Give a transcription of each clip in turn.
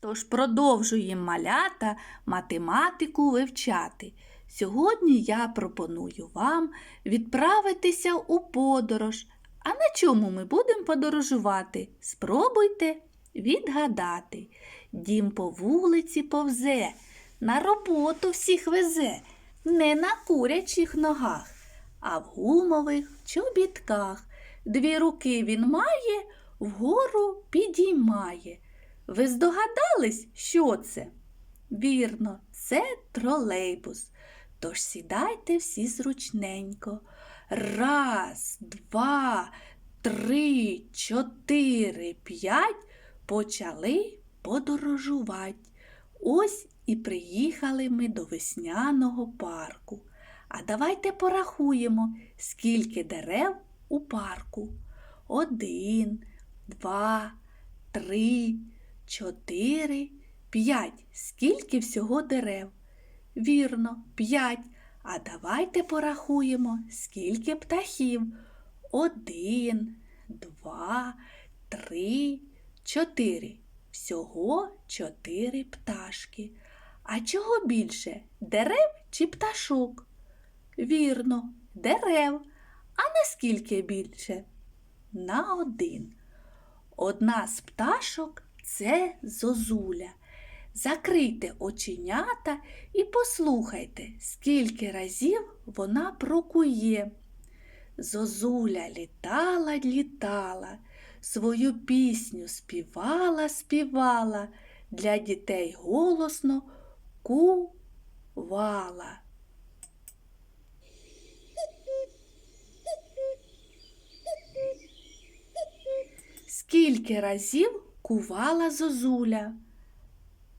Тож продовжуємо малята математику вивчати. Сьогодні я пропоную вам відправитися у подорож. А на чому ми будемо подорожувати? Спробуйте відгадати. Дім по вулиці повзе, на роботу всіх везе, не на курячих ногах, а в гумових чобітках. Дві руки він має, вгору підіймає. Ви здогадались, що це? Вірно, це тролейбус. Тож сідайте всі зручненько. Раз, два, три, чотири, п'ять почали подорожувати. Ось і приїхали ми до весняного парку. А давайте порахуємо, скільки дерев у парку. Один, два, три, чотири, п'ять. Скільки всього дерев? Вірно, п'ять. А давайте порахуємо, скільки птахів. Один, два, три, чотири. Всього чотири пташки. А чого більше? Дерев чи пташок? Вірно, дерев. А наскільки більше? На один. Одна з пташок це зозуля. Закрийте оченята і послухайте, скільки разів вона прокує. Зозуля літала, літала, свою пісню співала, співала, для дітей голосно кувала. Скільки разів кувала зозуля?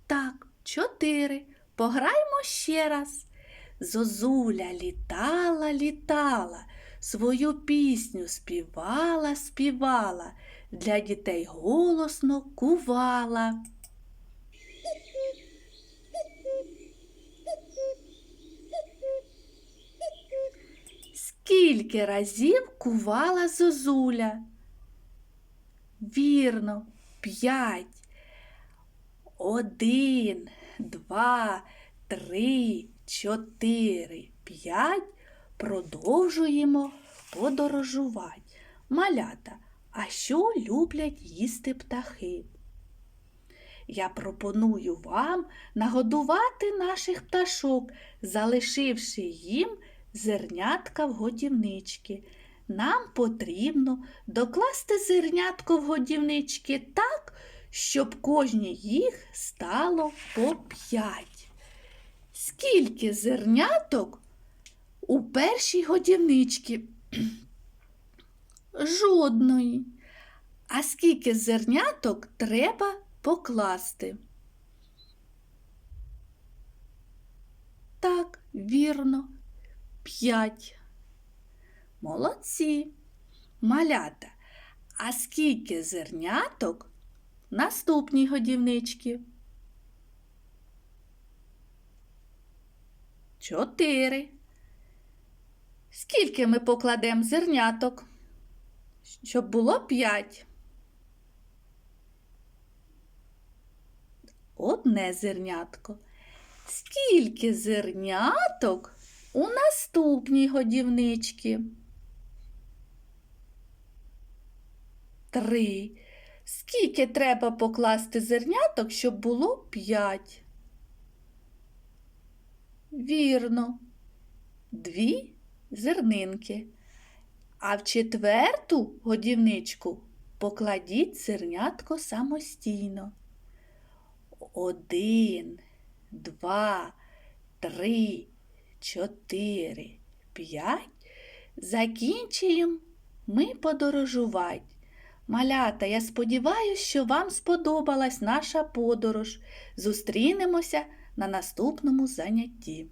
Так, чотири. Пограймо ще раз. Зозуля літала, літала, свою пісню співала, співала, для дітей голосно кувала. Скільки разів кувала зозуля? Вірно, п'ять. Один, два, три, чотири, п'ять. Продовжуємо подорожувати. Малята, а що люблять їсти птахи? Я пропоную вам нагодувати наших пташок, залишивши їм зернятка в годівнички. Нам потрібно докласти зернятко в годівнички так, щоб кожній їх стало по п'ять. Скільки зерняток у першій годівничці? Жодної. А скільки зерняток треба покласти? Так, вірно, п'ять. Молодці. Малята. А скільки зерняток наступній годівничці? Чотири. Скільки ми покладемо зерняток? Щоб було п'ять. Одне зернятко. Скільки зерняток у наступній годівничці? Три. Скільки треба покласти зерняток, щоб було п'ять? Вірно, дві зернинки. А в четверту годівничку покладіть зернятко самостійно. Один, два, три, чотири, п'ять. Закінчуємо ми подорожувати. Малята, я сподіваюся, що вам сподобалась наша подорож. Зустрінемося на наступному занятті.